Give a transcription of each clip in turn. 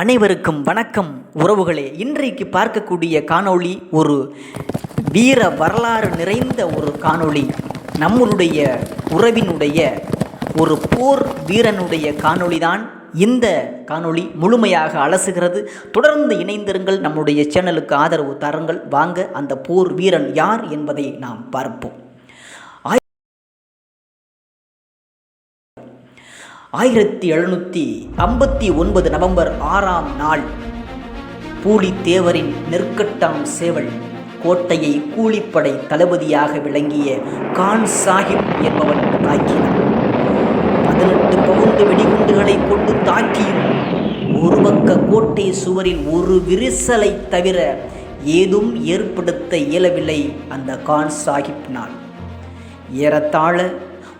அனைவருக்கும் வணக்கம். உறவுகளே இன்றைக்கு பார்க்கக்கூடிய காணொளி ஒரு வீர வரலாறு நிறைந்த ஒரு காணொளி. நம்மளுடைய உறவினுடைய ஒரு போர் வீரனுடைய காணொளி தான் இந்த காணொளி முழுமையாக அலசுகிறது. தொடர்ந்து இணைந்திருங்கள். நம்முடைய சேனலுக்கு ஆதரவு தாருங்கள். வாங்க அந்த போர் வீரன் யார் என்பதை நாம் பார்ப்போம். ஆயிரத்தி எழுநூற்றி ஐம்பத்தி ஒன்பது நவம்பர் ஆறாம் நாள். பூலித்தேவரின் நெற்கட்டாம் சேவல் கோட்டையை கூலிப்படை தளபதியாக விளங்கிய கான் சாஹிப் என்பவன் தாக்கினான் பதினெட்டு பவுண்டு வெடிகுண்டுகளை கொண்டு தாக்கியும் ஒரு பக்க கோட்டை சுவரில் ஒரு விரிசலை தவிர ஏதும் ஏற்படுத்த இயலவில்லை அந்த கான் சாஹிப்னால் ஏறத்தாழ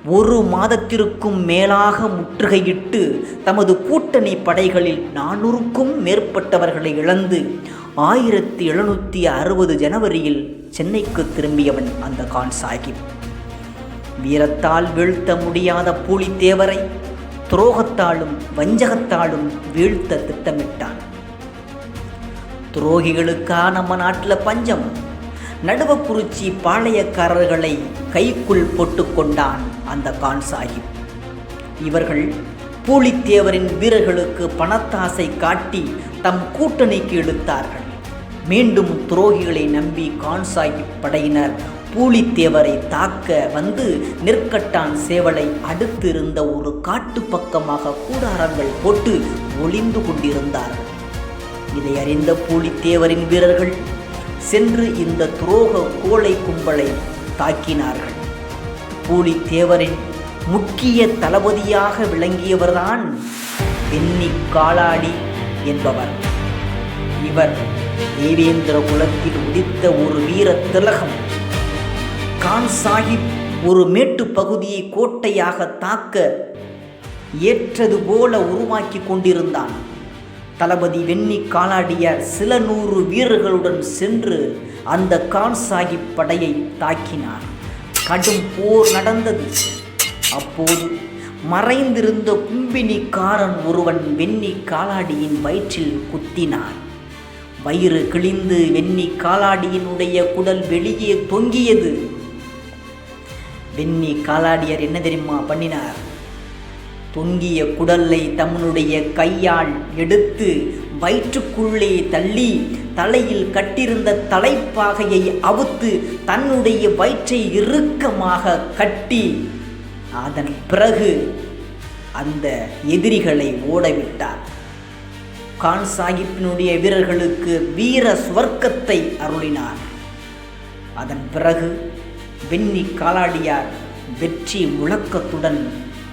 ஒரு மாதத்திற்கும் மேலாக முற்றுகையிட்டு தமது கூட்டணி படைகளில் நானூறுக்கும் மேற்பட்டவர்களை இழந்து ஆயிரத்தி எழுநூற்றி அறுபது ஜனவரியில் சென்னைக்கு திரும்பியவன் அந்த கான் சாஹிப். வீரத்தால் வீழ்த்த முடியாத பூலித்தேவரை துரோகத்தாலும் வஞ்சகத்தாலும் வீழ்த்த திட்டமிட்டான். துரோகிகளுக்கா நம்ம நாட்டில் பஞ்சம். நடுவக்குறிச்சி பாளையக்காரர்களை கைக்குள் போட்டுக்கொண்டான் அந்த கான் சாஹிப். இவர்கள் பூலித்தேவரின் வீரர்களுக்கு பணத்தாசை காட்டி தம் கூட்டணிக்கு இழுத்தார்கள். மீண்டும் துரோகிகளை நம்பி கான் சாஹிப் படையினர் பூலித்தேவரை தாக்க வந்து நெற்கட்டான் சேவலை அடுத்திருந்த ஒரு காட்டு பக்கமாக கூடாரங்கள் போட்டு ஒளிந்து கொண்டிருந்தார்கள். இதை அறிந்த பூலித்தேவரின் வீரர்கள் சென்று இந்த துரோக கோளை கும்பலை தாக்கினார்கள். பூலித்தேவரின் முக்கிய தளபதியாக விளங்கியவர்தான் வெண்ணி காலாடி என்பவர். இவர் தேவேந்திர குலத்தில் உதித்த ஒரு வீர திலகம். கான் சாஹிப் ஒரு மேட்டு பகுதியை கோட்டையாக தாக்க ஏற்றது போல உருவாக்கி கொண்டிருந்தான். தளபதி வெண்ணி காலாடியார் சில நூறு வீரர்களுடன் சென்று அந்த கான் சாஹிப் படையை தாக்கினார். கடும் போர் நடந்தது. அப்போது மறைந்திருந்த கும்பினிக்காரன் ஒருவன் வெண்ணி காலாடியின் வயிற்றில் குத்தினான். வயிறு கிழிந்து வெண்ணி காலாடியினுடைய குடல் வெளியே தொங்கியது. வெண்ணி காலாடியர் என்ன தெரியுமா பண்ணினார்? தொங்கிய குடலை தம்முடைய கையால் எடுத்து வயிற்றுக்குள்ளே தள்ளி தலையில் கட்டிருந்த தலைப்பாகையை அவுத்து தன்னுடைய வயிற்றை இறுக்கமாக கட்டி அதன் பிறகு அந்த எதிரிகளை ஓடவிட்டார். கான் சாஹிப்பினுடைய வீரர்களுக்கு வீர சுவர்க்கத்தை அருளினார். அதன் பிறகு வெண்ணி காலாடியார் வெற்றி முழக்கத்துடன்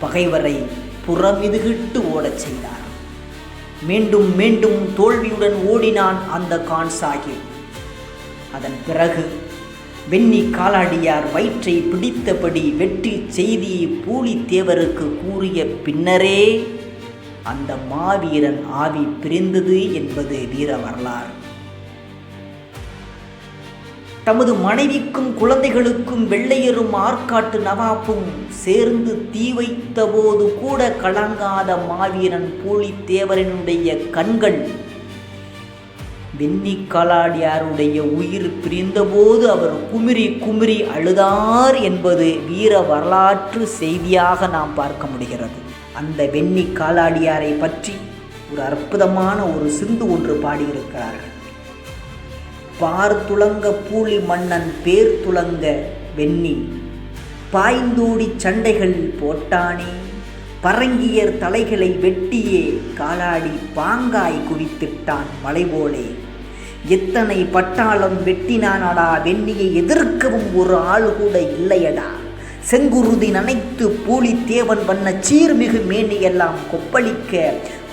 பகைவரை புறமிதுகிட்டு ஓடச் செய்தார். மீண்டும் மீண்டும் தோல்வியுடன் ஓடினான் அந்த கான் சாஹிப். அதன் பிறகு வெண்ணி காலாடியார் வயிற்றை பிடித்தபடி வெற்றி செய்தியை பூலித்தேவருக்கு கூறிய பின்னரே அந்த மாவீரன் ஆவி பிரிந்தது என்பது வீர வரலாறு. தமது மனைவிக்கும் குழந்தைகளுக்கும் வெள்ளையரும் ஆற்காட்டு நவாப்பும் சேர்ந்து தீ வைத்த போது கூட கலங்காத மாவீரன் பூலித்தேவரனுடைய கண்கள் வெண்ணிக்கலாடியாருடைய உயிர் பிரிந்தபோது அவர் குமிரி குமிரி அழுதார் என்பது வீர வரலாற்று செய்தியாக நாம் பார்க்க முடிகிறது. அந்த வெண்ணி காலாடியாரை பற்றி ஒரு அற்புதமான ஒரு சிந்து ஒன்று பாடியிருக்கிறார்கள். பார் துளங்க பூலி மன்னன் பேர் துளங்க வெண்ணி. பாய்ந்தூடி சண்டைகள் போட்டானே. பரங்கியர் தலைகளை வெட்டியே காலாடி பாங்காய் குவித்திட்டான் மலை போலே எத்தனை பட்டாளம் வெட்டினானடா வெண்ணியை எதிர்க்கவும் ஒரு ஆள் கூட இல்லையடா. செங்குருதி நனைத்து பூலி தேவன் வண்ண சீர்மிகு மேனியெல்லாம் கொப்பளிக்க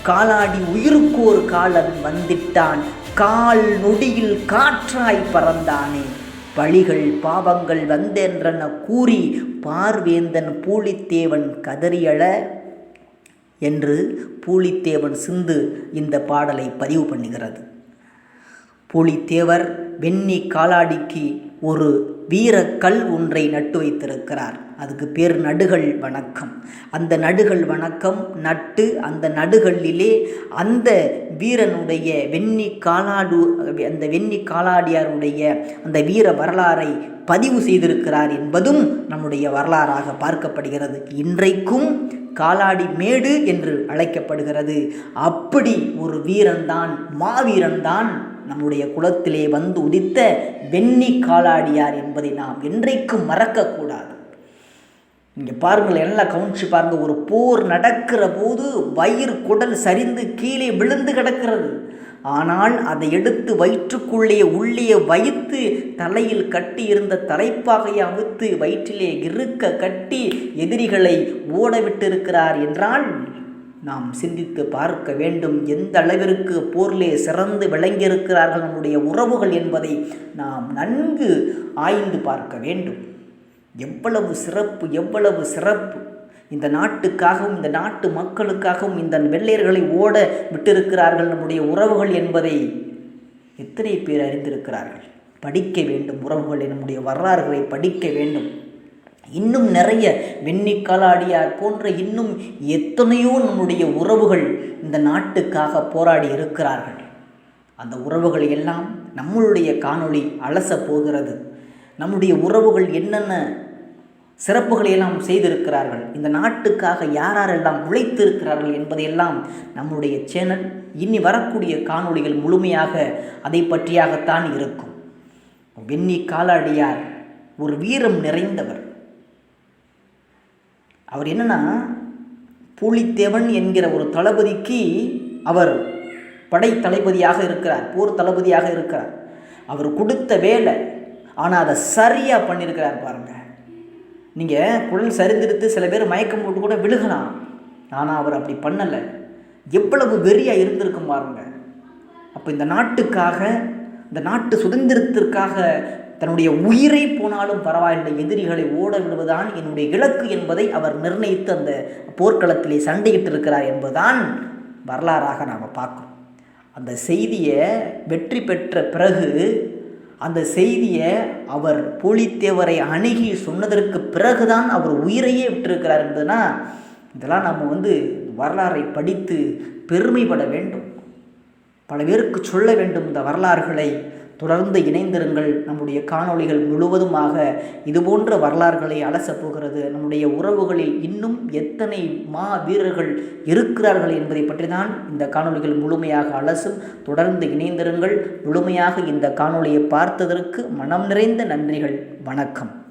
காலாடி உயிருக்கோர் காலன் வந்திட்டான். கால் நொடியில் காற்றாய் பறந்தானே. பழிகள் பாவங்கள் வந்தென்றன கூறி பார்வேந்தன் பூலித்தேவன் கதறியழ என்று பூலித்தேவன் சிந்து இந்த பாடலை பதிவு பண்ணுகிறது. பூலித்தேவர் வெண்ணி காலாடிக்கு ஒரு வீர கல் ஒன்றை நட்டு வைத்திருக்கிறார் அதுக்கு பேர் நடுகள் வணக்கம். அந்த நடுகள் வணக்கம் நட்டு அந்த நடுகளிலே அந்த வீரனுடைய வெண்ணி காலாடு அந்த வெண்ணி காலாடியாருடைய அந்த வீர வரலாறை பதிவு செய்திருக்கிறார் என்பதும் நம்முடைய வரலாறாக பார்க்கப்படுகிறது. இன்றைக்கும் காலாடி மேடு என்று அழைக்கப்படுகிறது. அப்படி ஒரு வீரன்தான் மாவீரன்தான் நம்முடைய குலத்திலே வந்து உதித்த வெண்ணி காலாடியார் என்பதை நாம் என்றைக்கும் மறக்கக்கூடாது. இங்கே பாருங்கள் எல்லாம் கவுன்சி பாருங்கள் ஒரு போர் நடக்கிற போது வயிறு குடல் சரிந்து கீழே விழுந்து கிடக்கிறது. ஆனால் அதை எடுத்து வயிற்றுக்குள்ளே உள்ளே வைத்து தலையில் கட்டி இருந்த தலைப்பாகையை அமுத்து வயிற்றிலே இருக்க கட்டி எதிரிகளை ஓடவிட்டிருக்கிறார் என்றால் நாம் சிந்தித்து பார்க்க வேண்டும். எந்த அளவிற்கு போர்லே சிறந்து விளங்கியிருக்கிறார்கள் நம்முடைய உறவுகள் என்பதை நாம் நன்கு ஆய்ந்து பார்க்க வேண்டும். எவ்வளவு சிறப்பு எவ்வளவு சிறப்பு. இந்த நாட்டுக்காகவும் இந்த நாட்டு மக்களுக்காகவும் இந்த வெள்ளையர்களை ஓட விட்டிருக்கிறார்கள் நம்முடைய உறவுகள் என்பதை எத்தனை பேர் அறிந்திருக்கிறார்கள்? படிக்க வேண்டும் உறவுகளை நம்முடைய வரலாறுகளை படிக்க வேண்டும். இன்னும் நிறைய வெண்ணிக்காலாடியார் போன்ற இன்னும் எத்தனையோ நம்முடைய உறவுகள் இந்த நாட்டுக்காக போராடி இருக்கிறார்கள். அந்த உறவுகளை எல்லாம் நம்மளுடைய காணொளி அலச போகிறது. நம்முடைய உறவுகள் என்னென்ன சிறப்புகளை எல்லாம் செய்திருக்கிறார்கள்? இந்த நாட்டுக்காக யாரெல்லாம் உழைத்திருக்கிறார்கள் என்பதையெல்லாம் நம்முடைய சேனல் இனி வரக்கூடிய காணொளிகள் முழுமையாக அதை பற்றியாகத்தான் இருக்கும். வெண்ணி காலாடியார் ஒரு வீரம் நிறைந்தவர். அவர் என்னென்னா பூலித்தேவன் என்கிற ஒரு தளபதிக்கு அவர் படை தளபதியாக இருக்கிறார் போர் தளபதியாக இருக்கிறார். அவர் கொடுத்த வேலை ஆனால் அதை சரியாக பண்ணியிருக்கிறார் பாருங்கள் நீங்கள் குழல் சரிந்திருத்து சில பேர் மயக்கம் போட்டு கூட விழுகலாம். ஆனால் அவர் அப்படி பண்ணலை. எவ்வளவு வெறியாக இருந்திருக்கும் பாருங்கள் அப்போ இந்த நாட்டுக்காக இந்த நாட்டு சுதந்திரத்திற்காக தன்னுடைய உயிரை போனாலும் பரவாயில்லை எதிரிகளை ஓட விடுவதுதான் என்னுடைய இலக்கு என்பதை அவர் நிர்ணயித்து அந்த போர்க்களத்திலே சண்டையிட்டு இருக்கிறார் என்பதுதான் வரலாறாக நாம் பார்க்குறோம். அந்த செய்தியை வெற்றி பெற்ற பிறகு அந்த செய்தியை அவர் போலித்தேவரை அணுகி சொன்னதற்கு பிறகுதான் அவர் உயிரையே விட்டிருக்கிறார் என்பதுனா இதெல்லாம் நம்ம வந்து வரலாறை படித்து பெருமைப்பட வேண்டும். பல பேருக்கு சொல்ல வேண்டும் இந்த வரலாறுகளை. தொடர்ந்து இணைந்திருங்கள். நம்முடைய காணொளிகள் முழுவதுமாக இதுபோன்ற வரலாறுகளை அலசப் போகிறது. நம்முடைய உறவுகளில் இன்னும் எத்தனை மா வீரர்கள் இருக்கிறார்கள் என்பதை பற்றி தான் இந்த காணொளிகள் முழுமையாக அலசும். தொடர்ந்து இணைந்திருங்கள். முழுமையாக இந்த காணொளியை பார்த்ததற்கு மனம் நிறைந்த நன்றிகள். வணக்கம்.